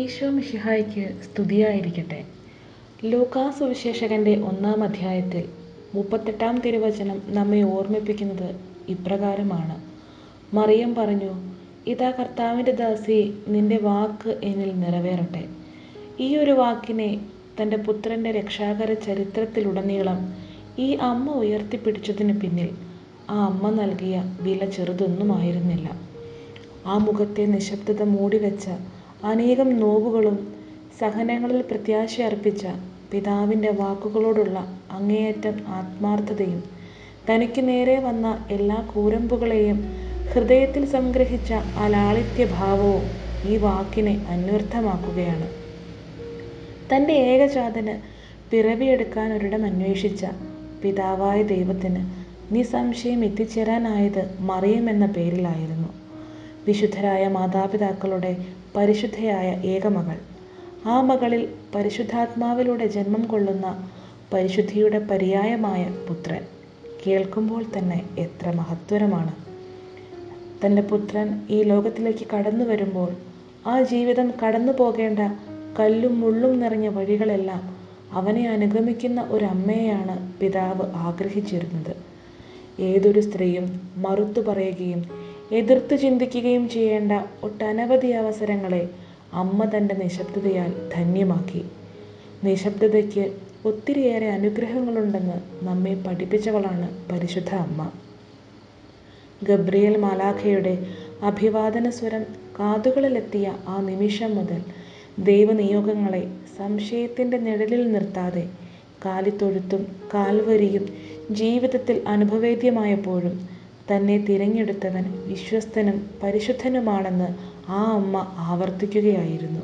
മിശിഹായ്ക്ക് സ്തുതിയായിരിക്കട്ടെ. ലൂക്കാസ് സുവിശേഷകന്റെ ഒന്നാം അധ്യായത്തിൽ മുപ്പത്തെട്ടാം തിരുവചനം നമ്മെ ഓർമ്മിപ്പിക്കുന്നത് ഇപ്രകാരമാണ്. മറിയം പറഞ്ഞു ഇതാ കർത്താവിന്റെ ദാസി നിന്റെ വാക്ക് എന്നിൽ നിറവേറട്ടെ. ഈ ഒരു വാക്കിനെ തന്റെ പുത്രന്റെ രക്ഷാകര ചരിത്രത്തിലുടനീളം ഈ അമ്മ ഉയർത്തിപ്പിടിച്ചതിന് പിന്നിൽ ആ അമ്മ നൽകിയ വില ചെറുതൊന്നുമായിരുന്നില്ല. ആ മുഖത്തെ നിശബ്ദത മൂടിവെച്ച അനേകം നോവുകളും സഹനങ്ങളിൽ പ്രത്യാശ അർപ്പിച്ച പിതാവിന്റെ വാക്കുകളോടുള്ള അങ്ങേയറ്റം ആത്മാർത്ഥതയും തനിക്ക് നേരെ വന്ന എല്ലാ കൂരമ്പുകളെയും ഹൃദയത്തിൽ സംഗ്രഹിച്ച ആ ലാളിത്യഭാവവും ഈ വാക്കിനെ അന്വർത്ഥമാക്കുകയാണ്. തന്റെ ഏകജാതന് പിറവിയെടുക്കാൻ ഒരിടം അന്വേഷിച്ച പിതാവായ ദൈവത്തിന് നിസ്സംശയം എത്തിച്ചേരാനായത് മറിയം എന്ന പേരിലായിരുന്നു. വിശുദ്ധരായ മാതാപിതാക്കളുടെ പരിശുദ്ധയായ ഏകമകൾ ആ മകളിൽ പരിശുദ്ധാത്മാവിലൂടെ ജന്മം കൊള്ളുന്ന പരിശുദ്ധിയുടെ പര്യായമായ പുത്രൻ കേൾക്കുമ്പോൾ തന്നെ എത്ര മഹത്വരമാണ്. തന്റെ പുത്രൻ ഈ ലോകത്തിലേക്ക് കടന്നു വരുമ്പോൾ ആ ജീവിതം കടന്നു പോകേണ്ട കല്ലും മുള്ളും നിറഞ്ഞ വഴികളെല്ലാം അവനെ അനുഗമിക്കുന്ന ഒരു അമ്മയെയാണ് പിതാവ് ആഗ്രഹിച്ചിരുന്നത്. ഏതൊരു സ്ത്രീയും മറുത്തു പറയുകയും എതിർത്ത് ചിന്തിക്കുകയും ചെയ്യേണ്ട ഒട്ടനവധി അവസരങ്ങളെ അമ്മ തന്റെ നിശബ്ദതയാൽ ധന്യമാക്കി. നിശബ്ദതയ്ക്ക് ഒത്തിരിയേറെ അനുഗ്രഹങ്ങളുണ്ടെന്ന് നമ്മെ പഠിപ്പിച്ചവളാണ് പരിശുദ്ധ അമ്മ. ഗബ്രിയേൽ മാലാഖയുടെ അഭിവാദന സ്വരം കാതുകളിലെത്തിയ ആ നിമിഷം മുതൽ ദൈവനിയോഗങ്ങളെ സംശയത്തിന്റെ നിഴലിൽ നിർത്താതെ കാലിത്തൊഴുത്തും കാൽവരിയും ജീവിതത്തിൽ അനുഭവേദ്യമായപ്പോഴും തന്നെ തിരഞ്ഞെടുത്തവൻ വിശ്വസ്തനും പരിശുദ്ധനുമാണെന്ന് ആ അമ്മ ആവർത്തിക്കുകയായിരുന്നു.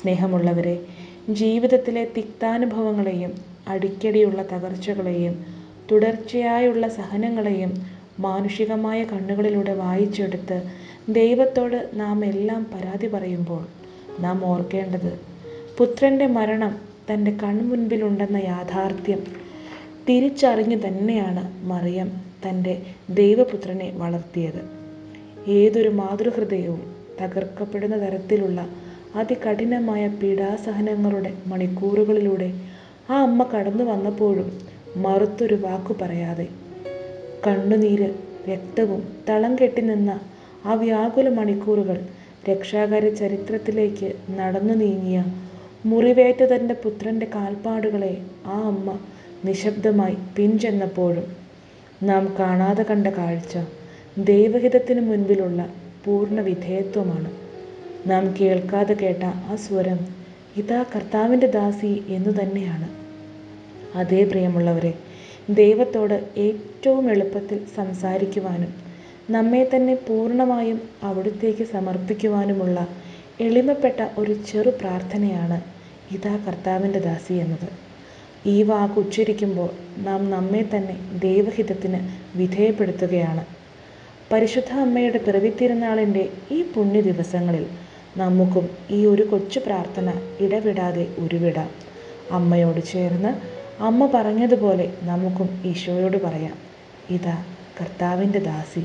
സ്നേഹമുള്ളവരെ ജീവിതത്തിലെ തിക്താനുഭവങ്ങളെയും അടിക്കടിയുള്ള തകർച്ചകളെയും തുടർച്ചയായുള്ള സഹനങ്ങളെയും മാനുഷികമായ കണ്ണുകളിലൂടെ വായിച്ചെടുത്ത് ദൈവത്തോട് നാം എല്ലാം പരാതി പറയുമ്പോൾ നാം ഓർക്കേണ്ടത് പുത്രന്റെ മരണം തന്റെ കൺമുൻപിലുണ്ടെന്ന യാഥാർത്ഥ്യം തിരിച്ചറിഞ്ഞു തന്നെയാണ് മറിയം തന്റെ ദൈവപുത്രനെ വളർത്തിയത്. ഏതൊരു മാതൃഹൃദയവും തകർക്കപ്പെടുന്ന തരത്തിലുള്ള അതികഠിനമായ പീഡാസഹനങ്ങളുടെ മണിക്കൂറുകളിലൂടെ ആ അമ്മ കടന്നു വന്നപ്പോഴും മറുത്തൊരു വാക്കു പറയാതെ കണ്ണുനീര് രക്തവും തളം കെട്ടി നിന്ന ആ വ്യാകുല മണിക്കൂറുകൾ രക്ഷാകര ചരിത്രത്തിലേക്ക് നടന്നു നീങ്ങിയ മുറിവേറ്റ തന്റെ പുത്രന്റെ കാൽപ്പാടുകളെ ആ അമ്മ നിശബ്ദമായി പിൻചെന്നപ്പോഴും നാം കാണാതെ കണ്ട കാഴ്ച ദൈവഹിതത്തിന് മുൻപിലുള്ള പൂർണ വിധേയത്വമാണ് നാം കേൾക്കാതെ കേട്ട ആ സ്വരം ഇതാ കർത്താവിന്റെ ദാസി എന്നു തന്നെയാണ്. അതേ പ്രിയമുള്ളവരെ ദൈവത്തോട് ഏറ്റവും എളുപ്പത്തിൽ സംസാരിക്കുവാനും നമ്മെ തന്നെ പൂർണമായും അവിടുത്തേക്ക് സമർപ്പിക്കുവാനുമുള്ള എളിമപ്പെട്ട ഒരു ചെറു പ്രാർത്ഥനയാണ് ഇതാ കർത്താവിന്റെ ദാസി എന്നത്. ഈ വാക്ക് ഉച്ചരിക്കുമ്പോൾ നാം നമ്മെ തന്നെ ദൈവഹിതത്തിന് വിധേയപ്പെടുത്തുകയാണ്. പരിശുദ്ധ അമ്മയുടെ പിറവിത്തിരുന്നാളിന്റെ ഈ പുണ്യ ദിവസങ്ങളിൽ നമുക്കും ഈ ഒരു കൊച്ചു പ്രാർത്ഥന ഇടവിടാതെ ഉരുവിടാം. അമ്മയോട് ചേർന്ന് അമ്മ പറഞ്ഞതുപോലെ നമുക്കും ഈശോയോട് പറയാം. ഇതാ കർത്താവിന്റെ ദാസി